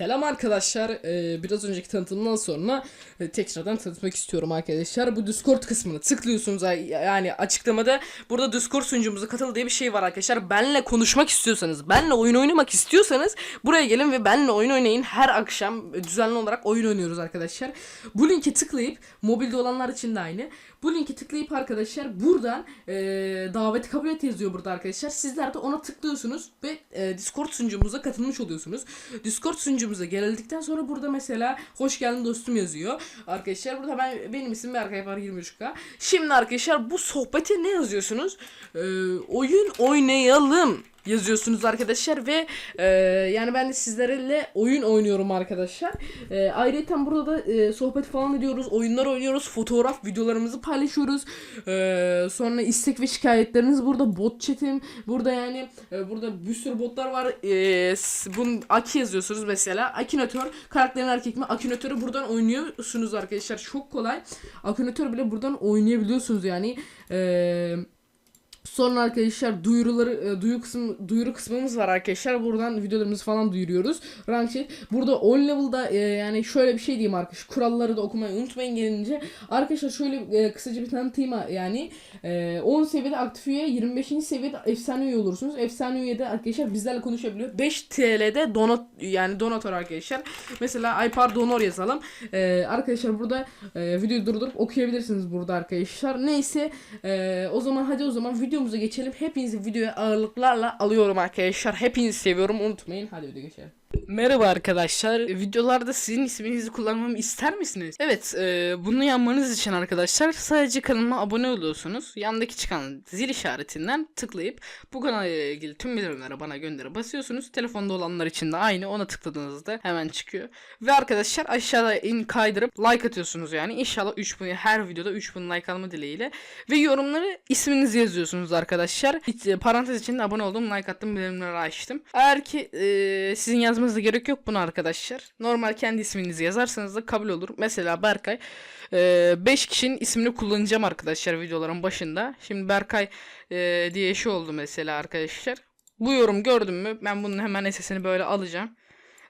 Selam arkadaşlar. Ee, biraz önceki tanıtımdan sonra e, tekrardan tanıtmak istiyorum arkadaşlar. Bu Discord kısmını tıklıyorsunuz. Yani açıklamada burada Discord sunucumuza katıl diye bir şey var arkadaşlar. Benle konuşmak istiyorsanız, benle oyun oynamak istiyorsanız buraya gelin ve benle oyun oynayın. Her akşam düzenli olarak oyun oynuyoruz arkadaşlar. Bu linke tıklayıp mobilde olanlar için de aynı. Bu linki tıklayıp arkadaşlar buradan e, davet kabul et yazıyor burada arkadaşlar. Sizler de ona tıklıyorsunuz ve e, Discord sunucumuza katılmış oluyorsunuz. Discord sunucumuza gelildikten sonra burada mesela hoş geldin dostum yazıyor. Arkadaşlar burada ben benim isim Berkay var 23K. Şimdi arkadaşlar bu sohbete ne yazıyorsunuz? E, oyun oynayalım yazıyorsunuz arkadaşlar ve e, yani ben de sizlerle oyun oynuyorum arkadaşlar. E, ayrıca burada da e, sohbet falan ediyoruz, oyunlar oynuyoruz, fotoğraf videolarımızı paylaşıyoruz. E, sonra istek ve şikayetleriniz burada bot chatim burada yani e, burada bir sürü botlar var. E, bunun Aki yazıyorsunuz mesela. Akinatör karakterin erkek mi? Akinatörü buradan oynuyorsunuz arkadaşlar. Çok kolay. Akinatör bile buradan oynayabiliyorsunuz yani. Eee Sonra arkadaşlar duyuruları e, duyu kısmı duyuru kısmımız var arkadaşlar. Buradan videolarımızı falan duyuruyoruz. Rank. Burada 10 level'da e, yani şöyle bir şey diyeyim arkadaşlar. Kuralları da okumayı unutmayın gelince. Arkadaşlar şöyle e, kısaca bir tanıtayım yani. E, 10 seviyede aktif üye, 25. seviyede efsane üye olursunuz. Efsane üyede arkadaşlar bizlerle konuşabiliyor. 5 TL'de donat yani donatör arkadaşlar. Mesela Aypar donor yazalım. E, arkadaşlar burada e, videoyu durdurup okuyabilirsiniz burada arkadaşlar. Neyse e, o zaman hadi o zaman videomuza geçelim. Hepinizi videoya ağırlıklarla alıyorum arkadaşlar. Hepinizi seviyorum unutmayın. Hadi video geçelim. Merhaba arkadaşlar. Videolarda sizin isminizi kullanmamı ister misiniz? Evet, e, bunu yapmanız için arkadaşlar sadece kanalıma abone oluyorsunuz. Yandaki çıkan zil işaretinden tıklayıp bu kanala ilgili tüm bildirimleri bana gönderi basıyorsunuz. Telefonda olanlar için de aynı. Ona tıkladığınızda hemen çıkıyor. Ve arkadaşlar aşağıda in kaydırıp like atıyorsunuz yani. İnşallah 3000 her videoda 3000 like alma dileğiyle. Ve yorumları isminizi yazıyorsunuz arkadaşlar. E, parantez içinde abone oldum, like attım, bildirimleri açtım. Eğer ki e, sizin yazmanıza gerek yok bunu arkadaşlar. Normal kendi isminizi yazarsanız da kabul olur. Mesela Berkay 5 kişinin ismini kullanacağım arkadaşlar videoların başında. Şimdi Berkay e, diye şey oldu mesela arkadaşlar. Bu yorum gördüm mü ben bunun hemen sesini böyle alacağım.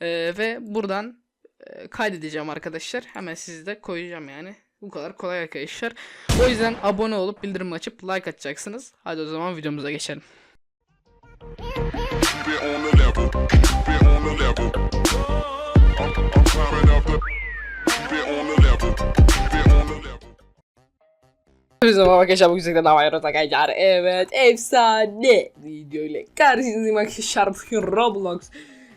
E, ve buradan e, kaydedeceğim arkadaşlar. Hemen sizi de koyacağım yani. Bu kadar kolay arkadaşlar. O yüzden abone olup bildirim açıp like atacaksınız. Hadi o zaman videomuza geçelim. On the level. I'm, I'm climbing up the. Keep it on the level. Keep arkadaşlar bu güzel davaya arkadaşlar. Evet efsane video ile karşınızdayım arkadaşlar bugün Roblox.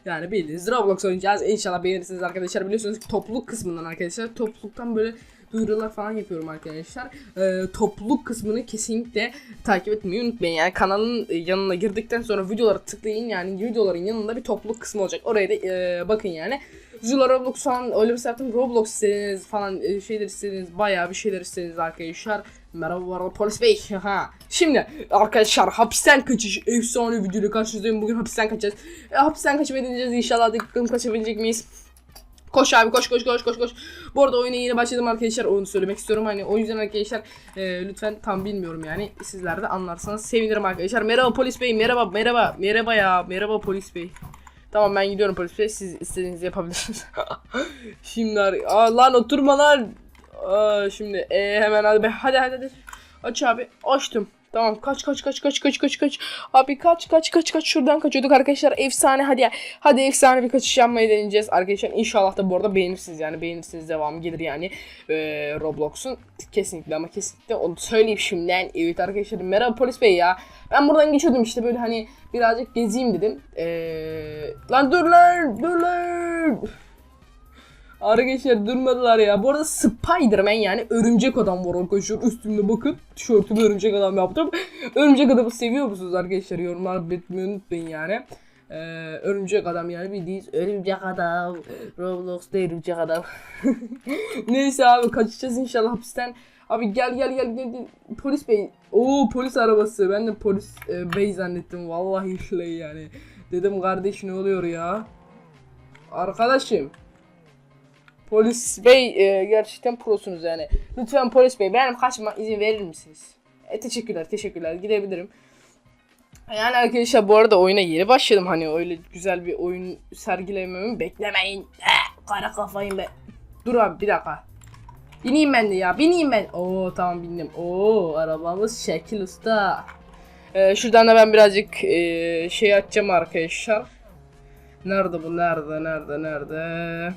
Yani bildiğiniz Roblox oynayacağız. İnşallah beğenirsiniz arkadaşlar. Biliyorsunuz topluluk kısmından arkadaşlar. Topluluktan böyle duyurular falan yapıyorum arkadaşlar. Ee, topluluk kısmını kesinlikle takip etmeyi unutmayın. Yani kanalın e, yanına girdikten sonra videolara tıklayın. Yani videoların yanında bir topluluk kısmı olacak. Oraya da e, bakın yani. Zula Roblox falan öyle bir şey. Roblox istediğiniz falan e, şeyler istediğiniz bayağı bir şeyler istediğiniz arkadaşlar. Merhaba bu arada polis bey. Ha. Şimdi arkadaşlar hapisten kaçış efsane videoyla karşınızdayım. Bugün hapisten kaçacağız. E, hapisten kaçıp edeceğiz inşallah. Bakalım kaçabilecek miyiz? Koş abi koş koş koş koş koş. Bu arada oyuna yeni başladım arkadaşlar. Onu söylemek istiyorum. Hani o yüzden arkadaşlar e, lütfen tam bilmiyorum yani. Sizler de anlarsanız sevinirim arkadaşlar. Merhaba polis bey. Merhaba merhaba. Merhaba ya. Merhaba polis bey. Tamam ben gidiyorum polis bey. Siz istediğinizi yapabilirsiniz. şimdi Aa, lan oturma lan. Aa, şimdi e, hemen hadi be. Hadi hadi hadi. Aç abi. Açtım. Tamam kaç kaç kaç kaç kaç kaç kaç. Abi kaç kaç kaç kaç şuradan kaçıyorduk arkadaşlar. Efsane hadi ya. Hadi efsane bir kaçış yapmayı deneyeceğiz arkadaşlar. İnşallah da bu arada beğenirsiniz yani. Beğenirsiniz devam gelir yani. Ee, Roblox'un kesinlikle ama kesinlikle onu söyleyeyim şimdiden. Evet arkadaşlar merhaba polis bey ya. Ben buradan geçiyordum işte böyle hani birazcık gezeyim dedim. Ee, lan dur lan dur lan. Arkadaşlar durmadılar ya. Bu arada Spider-Man yani örümcek adam var arkadaşlar. Üstümde bakın. Tişörtümü örümcek adam yaptım. örümcek adamı seviyor musunuz arkadaşlar? Yorumlar belirtmeyi unutmayın yani. Ee, örümcek adam yani bildiğiniz örümcek adam. Roblox'ta örümcek adam. Neyse abi kaçacağız inşallah hapisten. Abi gel gel gel gel. Polis bey. Oo polis arabası. Ben de polis e, bey zannettim. Vallahi şey yani. Dedim kardeş ne oluyor ya? Arkadaşım. Polis bey e, gerçekten prosunuz yani. Lütfen polis bey benim kaçma izin verir misiniz? E, teşekkürler teşekkürler gidebilirim. Yani arkadaşlar bu arada oyuna yeni başladım. Hani öyle güzel bir oyun sergilememi beklemeyin. Eh, kara kafayım be. Dur abi bir dakika. Bineyim ben de ya. Bineyim ben. Oo tamam bindim. Oo arabamız şekil usta. Ee, şuradan da ben birazcık ee, şey açacağım arkadaşlar. Nerede bu? Nerede? Nerede? Nerede?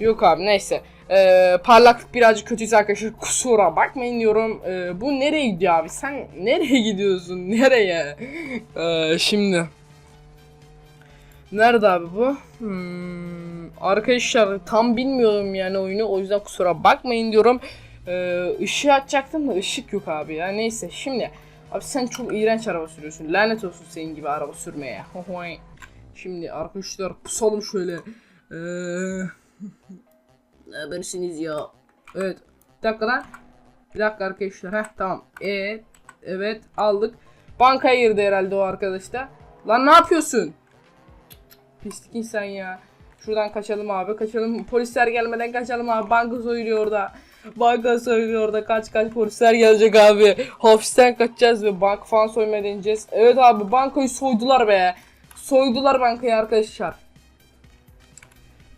Yok abi neyse. Ee, parlaklık birazcık kötüyse arkadaşlar kusura bakmayın diyorum. Ee, bu nereye gidiyor abi? Sen nereye gidiyorsun? Nereye? Ee, şimdi. Nerede abi bu? Hmm, arkadaşlar tam bilmiyorum yani oyunu o yüzden kusura bakmayın diyorum. Ee, ışığı açacaktım da ışık yok abi ya neyse şimdi. Abi sen çok iğrenç araba sürüyorsun. Lanet olsun senin gibi araba sürmeye. Şimdi arkadaşlar pusalım şöyle. Eee... Ne habersiniz ya? Evet. Bir dakika lan. Bir dakika arkadaşlar. Heh tamam. Evet. Evet aldık. Bankaya girdi herhalde o arkadaş da. Lan ne yapıyorsun? Pislik insan ya. Şuradan kaçalım abi. Kaçalım. Polisler gelmeden kaçalım abi. Banka soyuluyor orada. Banka soyuluyor orada. Kaç kaç polisler gelecek abi. Hapisten kaçacağız ve banka falan soymaya deneyeceğiz. Evet abi bankayı soydular be. Soydular bankayı arkadaşlar.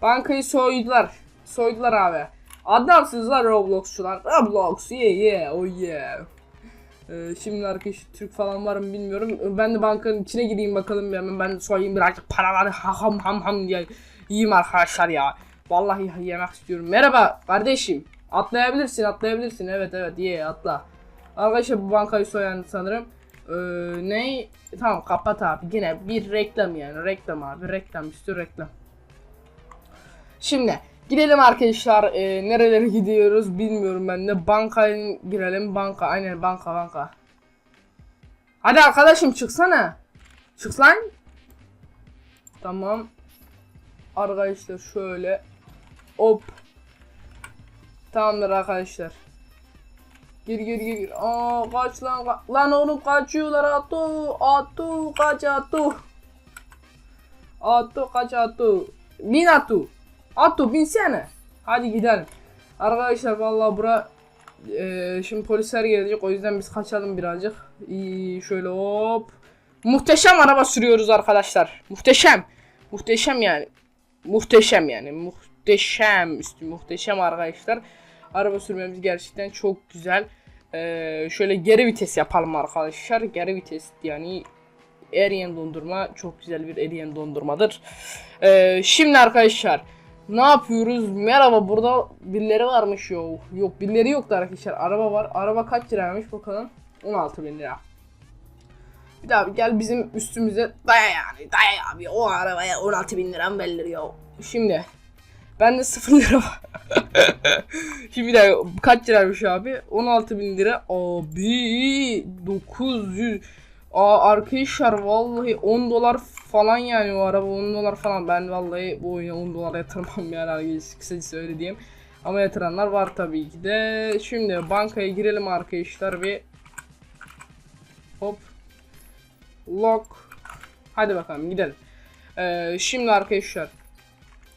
Bankayı soydular. Soydular abi. Adamsızlar Roblox'çular. Roblox yeah yeah oh yeah. Ee, şimdi arkadaş Türk falan var mı bilmiyorum. Ben de bankanın içine gireyim bakalım. Hemen ben soyayım birazcık paraları ha- ham ham ham diye yiyeyim arkadaşlar ya. Vallahi yemek istiyorum. Merhaba kardeşim. Atlayabilirsin atlayabilirsin. Evet evet ye atla. Arkadaşlar bu bankayı soyan sanırım. Ee, ne? Tamam kapat abi. Yine bir reklam yani. Reklam abi. Reklam üstü reklam. Şimdi gidelim arkadaşlar. Ee, nerelere gidiyoruz bilmiyorum ben de. Bankaya girelim. Banka. Aynen banka banka. Hadi arkadaşım çıksana. Çık lan. Tamam. Arkadaşlar şöyle. Hop. Tamamdır arkadaşlar. Gir gir gir gir. Aa kaç lan ka- lan oğlum kaçıyorlar atu atu kaç atu. Atu kaç atu. Bin atu. Atu binsene. Hadi gidelim. Arkadaşlar vallahi bura eee, şimdi polisler gelecek o yüzden biz kaçalım birazcık. İyi şöyle hop. Muhteşem araba sürüyoruz arkadaşlar. Muhteşem. Muhteşem yani. Muhteşem yani. Muhteşem üstü muhteşem arkadaşlar. Araba sürmemiz gerçekten çok güzel. Ee, şöyle geri vites yapalım arkadaşlar. Geri vites yani eriyen dondurma çok güzel bir eriyen dondurmadır. Ee, şimdi arkadaşlar ne yapıyoruz? Merhaba burada birileri varmış yok. Yok birileri yoktu arkadaşlar. Araba var. Araba kaç liraymış bakalım. 16 bin lira. Bir daha gel bizim üstümüze daya yani daya abi o arabaya 16 bin lira mı belirliyor. Şimdi ben de 0 lira var. Şimdi bir dakika kaç liraymış abi? 16 bin lira. Abi 900. Aa arkadaşlar vallahi 10 dolar falan yani o araba 10 dolar falan. Ben vallahi bu oyuna 10 dolar yatırmam yani arkadaşlar kısacası öyle diyeyim. Ama yatıranlar var tabii ki de. Şimdi bankaya girelim arkadaşlar ve hop lock hadi bakalım gidelim. Ee, şimdi arkadaşlar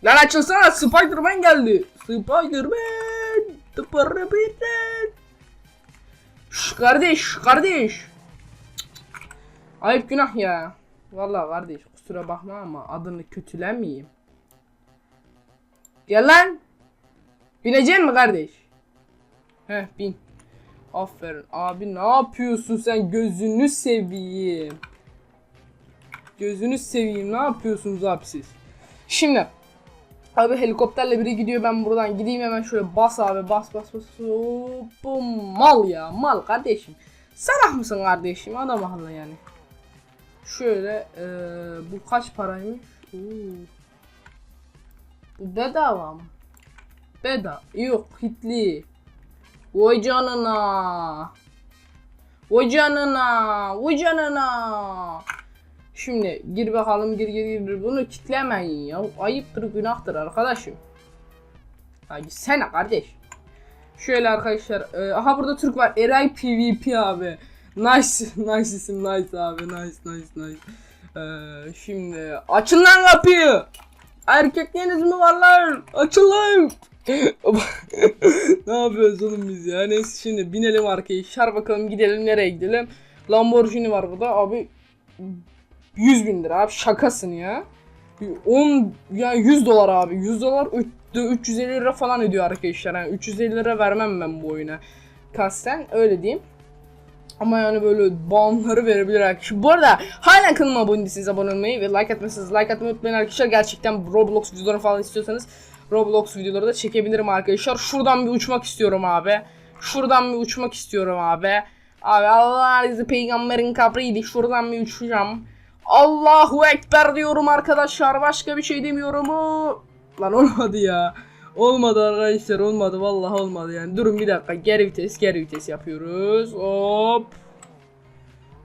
Lan açılsana Spider-Man geldi. Spider-Man. Spider-Man. Şş kardeş kardeş. Ayıp günah ya. Vallahi kardeş kusura bakma ama adını kötülemeyeyim. Gel lan. Binecek mi kardeş? Heh bin. Aferin abi ne yapıyorsun sen gözünü seveyim. Gözünü seveyim ne yapıyorsunuz abi siz? Şimdi Abi helikopterle biri gidiyor ben buradan gideyim hemen şöyle bas abi bas bas bas Hop, mal ya mal kardeşim Salak mısın kardeşim adam akıllı yani Şöyle eee, bu kaç paraymış? Oo. Bu bedava mı? Bedava yok hitli. Vay canına. Vay canına. Vay canına. Şimdi gir bakalım gir gir gir. Bunu kitlemeyin ya. Ayıptır günahtır arkadaşım. Ya gitsene kardeş. Şöyle arkadaşlar e, aha burada Türk var. Eray PvP abi. Nice nice isim nice abi nice nice nice. E, şimdi açın lan kapıyı. Erkekleriniz mi var lan? Açın lan. ne yapıyoruz oğlum biz ya? Neyse şimdi binelim arkadaşlar bakalım gidelim nereye gidelim. Lamborghini var burada abi 100 bin lira abi şakasın ya. 10 yani 100 dolar abi 100 dolar üç- 350 lira falan ediyor arkadaşlar. Yani 350 lira vermem ben bu oyuna. Kasten öyle diyeyim. Ama yani böyle bağımları verebilir arkadaşlar. Bu arada hala kanalıma abone değilseniz abone olmayı ve like atmışsınız. Like atmayı unutmayın arkadaşlar. Gerçekten Roblox videoları falan istiyorsanız Roblox videoları da çekebilirim arkadaşlar. Şuradan bir uçmak istiyorum abi. Şuradan bir uçmak istiyorum abi. Abi Allah izi peygamberin kabriydi. Şuradan bir uçacağım. Allahu Ekber diyorum arkadaşlar. Başka bir şey demiyorum. Lan olmadı ya. Olmadı arkadaşlar olmadı vallahi olmadı yani. Durun bir dakika geri vites geri vites yapıyoruz. Hop.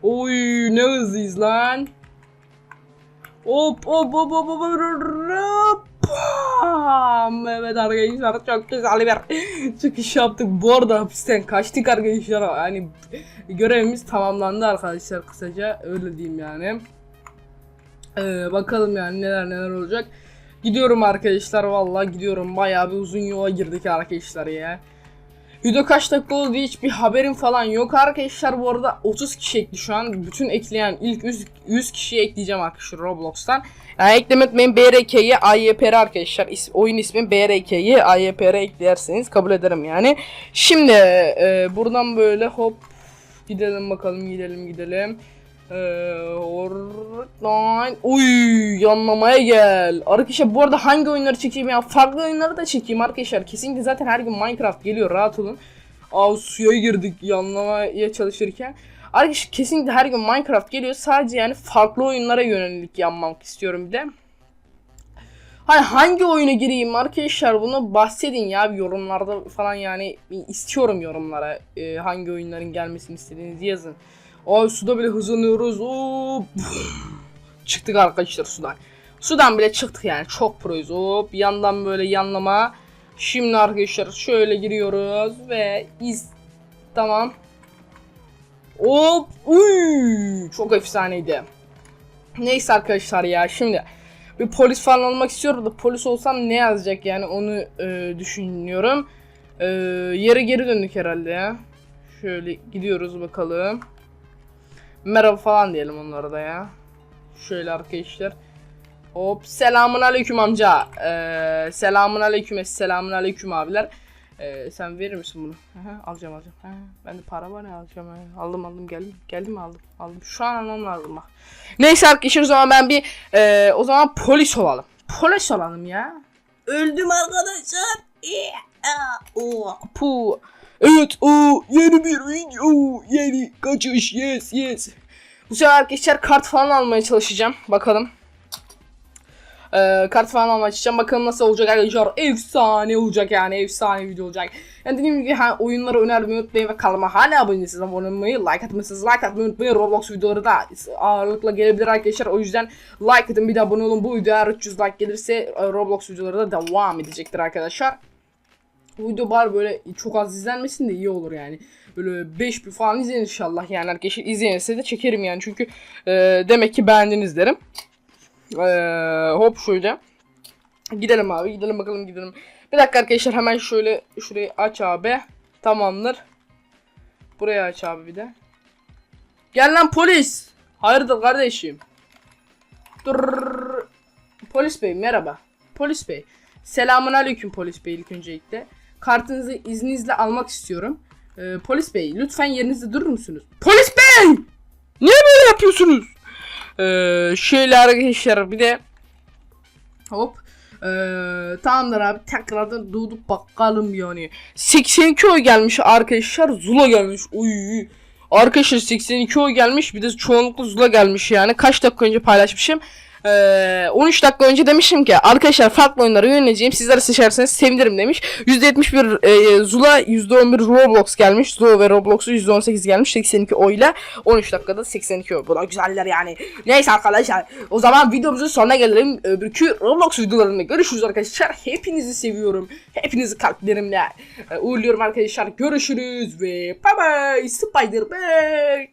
Oy ne hızlıyız lan. Hop hop hop hop hop hop. Pam! Evet arkadaşlar çok güzel bir çıkış yaptık. Bu arada hapisten kaçtık arkadaşlar. Yani görevimiz tamamlandı arkadaşlar kısaca öyle diyeyim yani. Ee, bakalım yani neler neler olacak. Gidiyorum arkadaşlar vallahi gidiyorum. Bayağı bir uzun yola girdik arkadaşlar ya. Video kaç dakika oldu diye hiçbir haberim falan yok arkadaşlar. Bu arada 30 kişi ekli şu an. Bütün ekleyen ilk 100, 100 kişiyi ekleyeceğim arkadaşlar Roblox'tan. Yani ekleme etmeyin BRK'yi AYPR arkadaşlar. İs- oyun ismi BRK'yi AYPR eklerseniz kabul ederim yani. Şimdi e, buradan böyle hop gidelim bakalım gidelim gidelim. Oradan Uy yanlamaya gel. Arkadaşlar bu arada hangi oyunları çekeyim ya? Farklı oyunları da çekeyim arkadaşlar. Kesinlikle zaten her gün Minecraft geliyor rahat olun. Aa suya girdik yanlamaya çalışırken. Arkadaşlar kesinlikle her gün Minecraft geliyor. Sadece yani farklı oyunlara yönelik yanmak istiyorum bir de. Hani hangi oyuna gireyim arkadaşlar bunu bahsedin ya yorumlarda falan yani istiyorum yorumlara Ee, hangi oyunların gelmesini istediğinizi yazın. Ay suda bile hızlanıyoruz. Hop. Çıktık arkadaşlar sudan. Sudan bile çıktık yani çok proyuz. Hop yandan böyle yanlama. Şimdi arkadaşlar şöyle giriyoruz ve iz tamam. Hop. Uy, çok efsaneydi. Neyse arkadaşlar ya şimdi bir polis falan olmak istiyorum da polis olsam ne yazacak yani onu e, düşünüyorum. E, yere geri döndük herhalde. Şöyle gidiyoruz bakalım. Merhaba falan diyelim onlara da ya. Şöyle arkadaşlar. Hop selamun aleyküm amca. Ee, selamun aleyküm selamun aleyküm abiler. Ee, sen verir misin bunu? Aha, alacağım alacağım. Ha, ben de para var ya alacağım. ha. Aldım aldım geldim. Geldim mi aldım. Aldım. Şu an almam lazım bak. Neyse arkadaşlar o zaman ben bir e, o zaman polis olalım. Polis olalım ya. Öldüm arkadaşlar. Oo, Puh. Evet o yeni bir video yeni kaçış yes yes. Bu sefer arkadaşlar kart falan almaya çalışacağım bakalım. Ee, kart falan almaya çalışacağım bakalım nasıl olacak arkadaşlar efsane olacak yani efsane video olacak. Yani dediğim gibi ha, oyunları önermeyi unutmayın ve kanalıma hala abone değilseniz abone olmayı like atmışsınız like atmayı unutmayın Roblox videoları da ağırlıkla gelebilir arkadaşlar o yüzden like atın bir de abone olun bu videoya eğer 300 like gelirse e, Roblox videoları da devam edecektir arkadaşlar. Bu video bari böyle çok az izlenmesin de iyi olur yani. Böyle 5 bin falan izleyin inşallah yani arkadaşlar izleyense de çekerim yani çünkü e, demek ki beğendiniz derim. E, hop şöyle. Gidelim abi gidelim bakalım gidelim. Bir dakika arkadaşlar hemen şöyle şurayı aç abi. Tamamdır. Burayı aç abi bir de. Gel lan polis. Hayırdır kardeşim. Dur. Polis bey merhaba. Polis bey. Selamun aleyküm polis bey ilk öncelikle. Kartınızı izninizle almak istiyorum. Ee, polis bey lütfen yerinizde durur musunuz? Polis bey! Niye böyle yapıyorsunuz? Ee, şöyle arkadaşlar bir de hop ee, tamamdır abi tekrardan doğdup bakalım yani 82 oy gelmiş arkadaşlar Zula gelmiş Uy. Arkadaşlar 82 oy gelmiş bir de çoğunlukla Zula gelmiş yani kaç dakika önce paylaşmışım ee, 13 dakika önce demişim ki arkadaşlar farklı oyunlara yöneleceğim sizler seçerseniz sevinirim demiş. %71 e, Zula %11 Roblox gelmiş. Zula ve Roblox'u %18 gelmiş 82 oyla 13 dakikada 82 oy. Bu da güzeller yani. Neyse arkadaşlar o zaman videomuzun sonuna gelelim. Öbürkü Roblox videolarında görüşürüz arkadaşlar. Hepinizi seviyorum. Hepinizi kalplerimle e, uğurluyorum arkadaşlar. Görüşürüz ve bye bye Spider-Man.